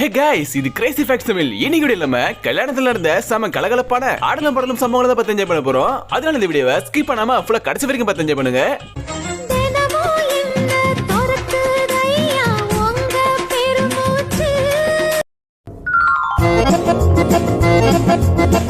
ஹே guys இது crazy facts Tamil. இன்னைக்கு இல்லாம கல்யாணத்துல இருந்த செம கலகலப்பான ஆடலும் படலும் சம்பவங்களை தான் பத்தி என்ஜாய் பண்ண போறோம். அதனால இந்த வீடியோவை ஸ்கிப் பண்ணாம ஃபுல்லா கடைசி வரைக்கும் பார்த்து என்ஜாய் பண்ணுங்க. Thank you.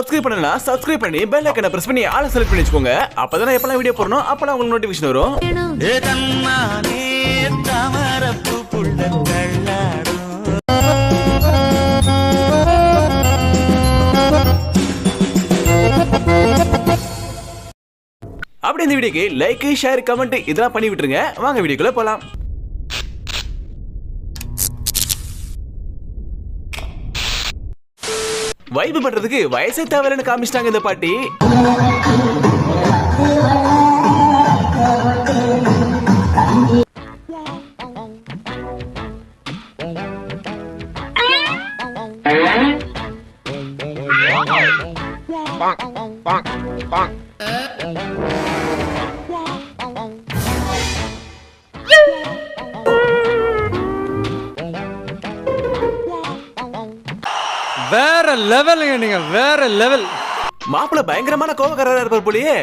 சப்ஸ்கிரைப் பண்ணலாம் சப்ஸ்கிரைப் பண்ணி பெல் ஐக்கனை பிரஸ் பண்ணி ஆள செலக்ட் பண்ணி வச்சுக்கோங்க. அப்பதான் எப்பலாம் வீடியோ போடணும் அப்பலாம் உங்களுக்கு நோட்டிஃபிகேஷன் வரும். தாமரப்பு அப்படி இந்த வீடியோக்கு லைக் ஷேர் கமெண்ட் இதெல்லாம் பண்ணி விட்டுருங்க. வாங்க வீடியோக்குள்ள போலாம். வைப் பண்றதுக்கு வயசே தேவையில்லைன்னு காமிச்சிட்டாங்க இந்த பாட்டி. வேற லெவலுங்க நீங்க வேற லெவல் மாப்பிள்ள பயங்கரமான கோபக்காரரா இருப்பார் புலியே.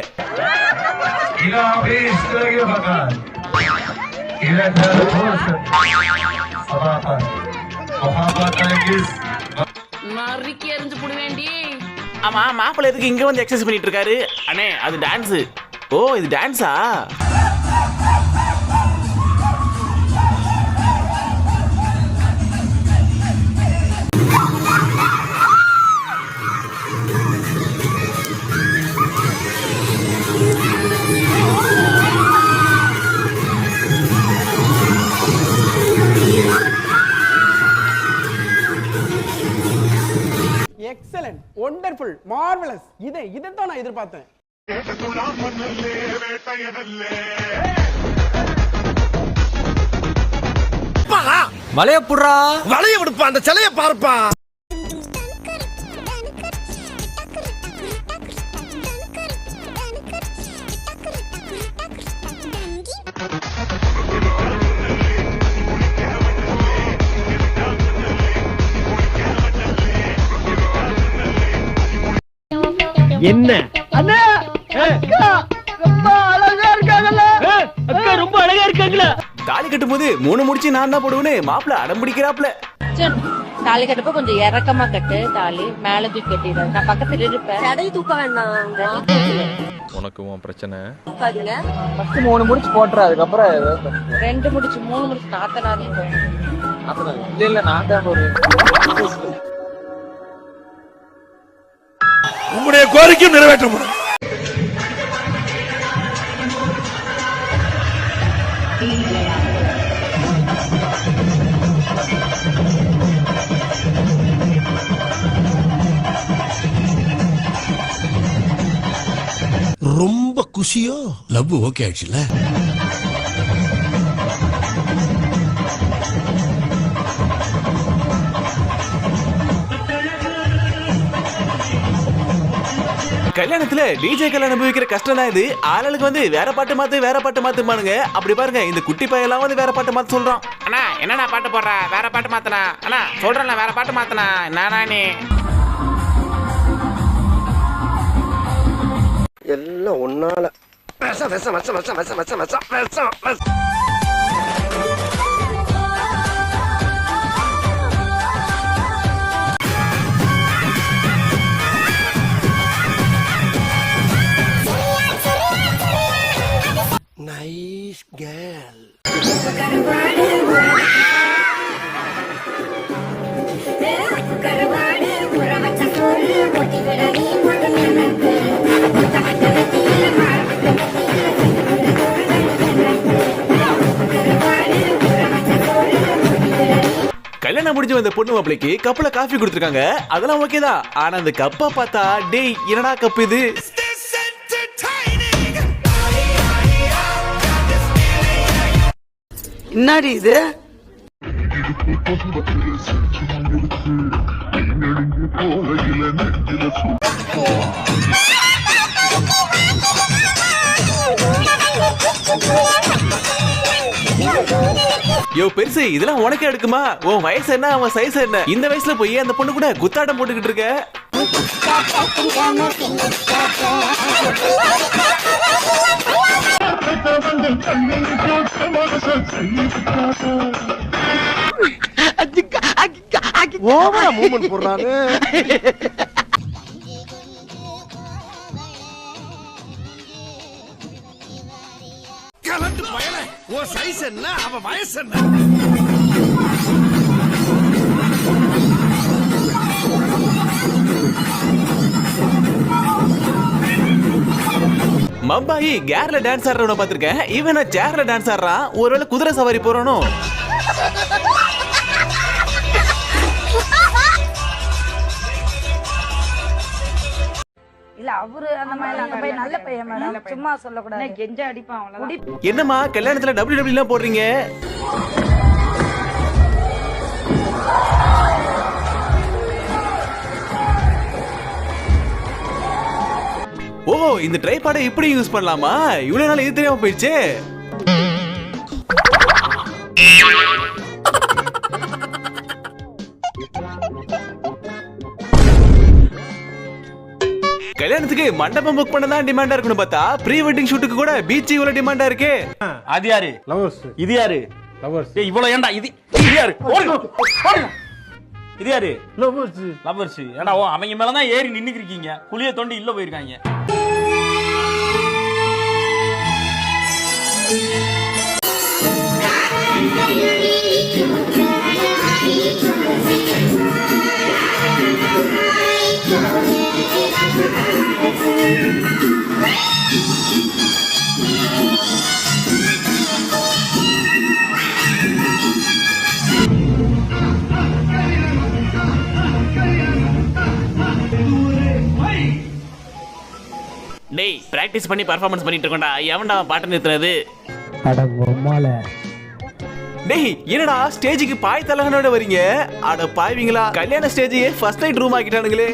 நறுக்கி ஆமா மாப்பிள்ள எதுக்கு இங்க வந்து எக்ஸசைஸ் பண்ணிட்டு இருக்காரு? அண்ணே அது டான்ஸ் ஓ இது டான்ஸா எக்ஸலண்ட் ஒண்டர்ஃபுல் மார்வலஸ் இதை இதைத்தான் நான் எதிர்பார்த்தேன். வளைய புடுறா? வளைய விடுப்பா அந்த சிலைய பார்ப்பா. தாலி கட்டும் போது மூணு முடிச்சு நான் தான் போடுவேன்னு மாப்பிள்ள அடம் பிடிக்கிறாப்ல. தாலி கட்டப்ப கொஞ்சம் இறக்கமா கட்டு தாலி மேல தூக்கி கட்டிடுறேன் நான் பக்கத்துல இருப்பேன். கடை தூக்க வேண்டாம். உனக்கு உன் பிரச்சனை. ஃபர்ஸ்ட் மூணு முடிச்சு போட்டுற அதுக்கப்புறம் ரெண்டு முடிச்சு மூணு முடிச்சு நாத்தனார். இல்ல இல்ல நான் தான் ஒரு உங்களுடைய கோரிக்கையும் நிறைவேற்றப்படும். ரொம்ப குஷியோ? லவ் ஓகே ஆயிடுச்சுல கல்யாணத்துல டிஜே கல்யாணம் அனுபவிக்கிற கஷ்டம் தான் இது. ஆளுக்கு வந்து வேற பாட்டு மாத்து வேற பாட்டு மாத்துமானுங்க அப்படி பாருங்க இந்த குட்டி பையெல்லாம் வந்து வேற பாட்டு மாத்த சொல்றான். அண்ணா என்னண்ணா பாட்டு போடுற? வேற பாட்டு மாத்தனா? அண்ணா சொல்றேன்ல வேற பாட்டு மாத்தனா? நானா நீ? எல்லாம் ஒன்னால. விஷம் விஷம் விஷம் விஷம் விஷம் விஷம் விஷம் விஷம் நைஸ் கேர்ள் கல்யாணம் முடிஞ்சு வந்த பொண்ணு மாப்பிளைக்கு கப்ல காஃபி கொடுத்துருக்காங்க. அதெல்லாம் ஓகே தான். ஆனா அந்த கப்பை பார்த்தா டேய் என்னடா கப் இது? என்னடி இது? யோ பெருசு இதெல்லாம் உனக்கே எடுக்குமா? உன் வயசு என்ன அவன் சைஸ் என்ன? இந்த வயசுல போய் அந்த பொண்ணு கூட குத்தாட்டம் போட்டுக்கிட்டு இருக்க? ஓவரா மூமெண்ட் போடுறானு. கலந்து பயல. உன் சைஸ் என்ன? அவன் வயசு என்ன? மம்பாயி கேர்ல டான்ஸ் ஆடுறவன பாத்திருக்கேன் இவன் சேர்ல டான்ஸ் ஆடுறான் ஒருவேளை குதிரை சவாரி போறானோ? இல்ல அவரு அந்த மாதிரி அந்த பையன் நல்ல பையன் மேடம். சும்மா சொல்லக்கூடாது. கெஞ்ச அடிப்பான் அவ்வளவுதான் என்னம்மா கல்யாணத்துல டபிள்யூ டபிள்யூ எல்லாம் போடுறீங்க? ஓ இந்த ட்ரைபாடை இப்படி யூஸ் பண்ணலாமா? இவ்வளவு நாள் இது தெரியாம போயிடுச்சே. கல்யாணத்துக்கு மண்டபம் புக் பண்ண தான் டிமாண்டா இருக்கணும் பார்த்தா ப்ரீ வெட்டிங் ஷூட்டுக்கு கூட பீச் இவ்வளவு டிமாண்டா இருக்கே. அது யாரு? லவர்ஸ் இது யாரு? லவர்ஸ் ஏய் இவ்வளவு ஏன்டா இது? இது யாரு. இது யாரு? லவர்ஸ் லவர்ஸ் ஏன்டா ஓ அவங்க மேல தான் ஏறி நின்னுக்கு இருக்கீங்க. குளிய தோண்டி இல்ல போயிருக்காங்க. டேய் பிராக்டிஸ் பண்ணி பர்ஃபார்மன்ஸ் பண்ணிட்டு இருக்கோம்டா எவன்டா பாட்டு நிறுத்துறது? டேய் என்னடா ஸ்டேஜுக்கு பாய் தலகனோட வரீங்க? அட பாய்வீங்களா கல்யாண ஸ்டேஜையே ஃபர்ஸ்ட் நைட் ரூம் ஆக்கிட்டானுங்களே.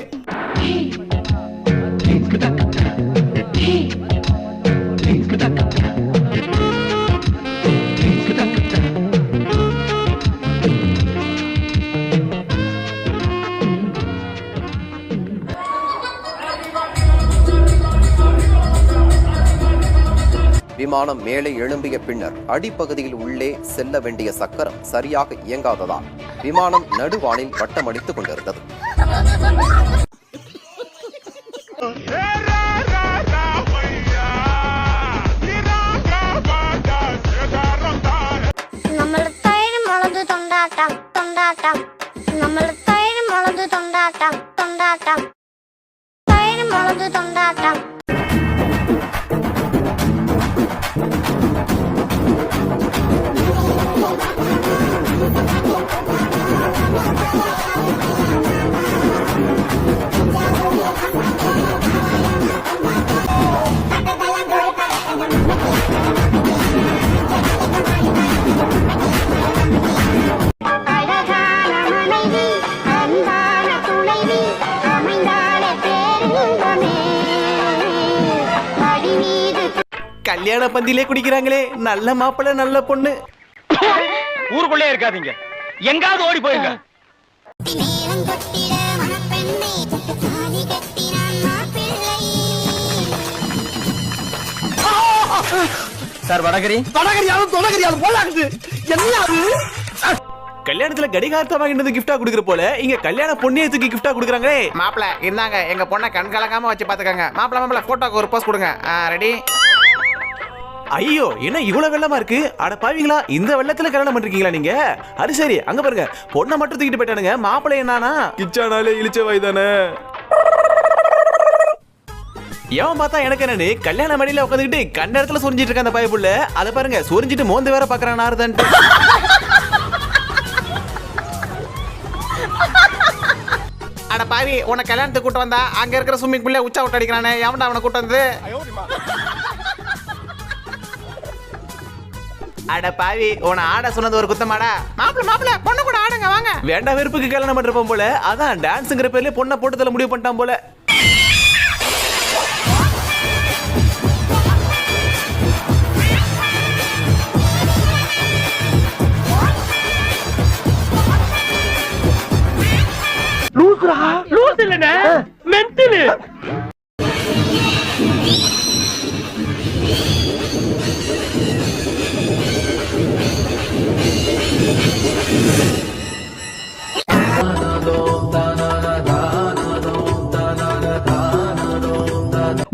விமானம் மேலே எழும்பிய பின்னர் அடிப்பகுதியில் உள்ளே செல்ல வேண்டிய சக்கரம் சரியாக இயங்காததால் விமானம் நடுவானில் வட்டமடித்துக் கொண்டிருந்தது. தொண்டாட்டம் தொண்டாட்டம். தொண்டாட்டம் தொண்டாட்டம். கல்யாண பந்திலே குடிக்கிறாங்களே. நல்ல மாப்பிள்ளை நல்ல பொண்ணு. ஊருக்குள்ளே இருக்காதீங்க. எங்காவது ஓடி போயிருங்க. சார் வடகரி? வடகரியாலும் தொடகரியாலும் போலாகுது. என்ன அது? கல்யாணத்துல கடிகாரத்தை வாங்கினது கிஃப்டா குடுக்குற போல இங்க கல்யாண பொண்ணையை தூக்கி கிஃப்டா குடுக்குறாங்களே. மாப்பிள இந்தாங்க எங்க பொண்ணை கண் கலங்காம வச்சு பாத்துக்கங்க மாப்பிள மாப்பிள போட்டோக்கு ஒரு போஸ் கொடுங்க. ரெடி ஐயோ என்ன இவ்வளவு வெள்ளமா இருக்கு? அட பாவீங்களா இந்த வெள்ளத்துல கல்யாணம் பண்றீங்களா நீங்க? அது சரி அங்க பாருங்க. பொண்ணை மட்டும் தூக்கிட்டு போயிட்டானுங்க. மாப்பிள்ளை என்னன்னா கிச்சானாலே இழிச்ச வாய்தானே? எவன் பார்த்தா எனக்கு என்னன்னு கல்யாண மடியில உட்காந்துக்கிட்டு கண்ட இடத்துல சொரிஞ்சிட்டு இருக்க அந்த பயப்புள்ள அதை பாருங்க சொரிஞ்சிட்டு மோந்து வேற பாக்குறான் நாரதன்ட்டு அட பாவி உன்னை கல்யாணத்துக்கு கூட்டு வந்தா அங்க இருக்கிற ஸ்விம்மிங் பூல்ல உச்சா விட்டு அடிக்கிறானே. எவன்டா அவனை கூட்டு வந்தது? அட பாவி உன ஆட சொன்னது ஒரு குத்தமாடா. மாப்பிள மாப்பிள பொண்ணு கூட ஆடுங்க வாங்க. வேண்டாம் வெறுப்புக்கு கல்யாணம் பண்றப்போம் போல அதான் டான்ஸுங்கிற பேர்ல பொண்ணை போட்டு தள்ள முடிவு பண்ணிட்டான் போல.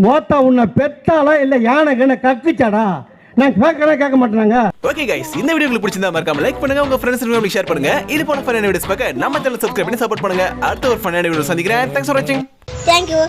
மோத்தா உன்னை பெத்தாளா இல்ல யானை கண்ண கக்குச்சாடா? நான் கேட்கறேன் கேட்க மாட்டேனாங்க. ஓகே கைஸ் இந்த வீடியோ உங்களுக்கு பிடிச்சிருந்தா மறக்காம லைக் பண்ணுங்க. உங்க ஃப்ரெண்ட்ஸ் உங்களுக்கு ஷேர் பண்ணுங்க. இது போல ஃபன்னான வீடியோஸ் பார்க்க நம்ம சேனல் சப்ஸ்கிரைப் பண்ணி சப்போர்ட் பண்ணுங்க. அடுத்த ஒரு ஃபன்னான வீடியோ சந்திக்கிறேன். தேங்க்ஸ் ஃபார் வாட்சிங் தேங்க்யூ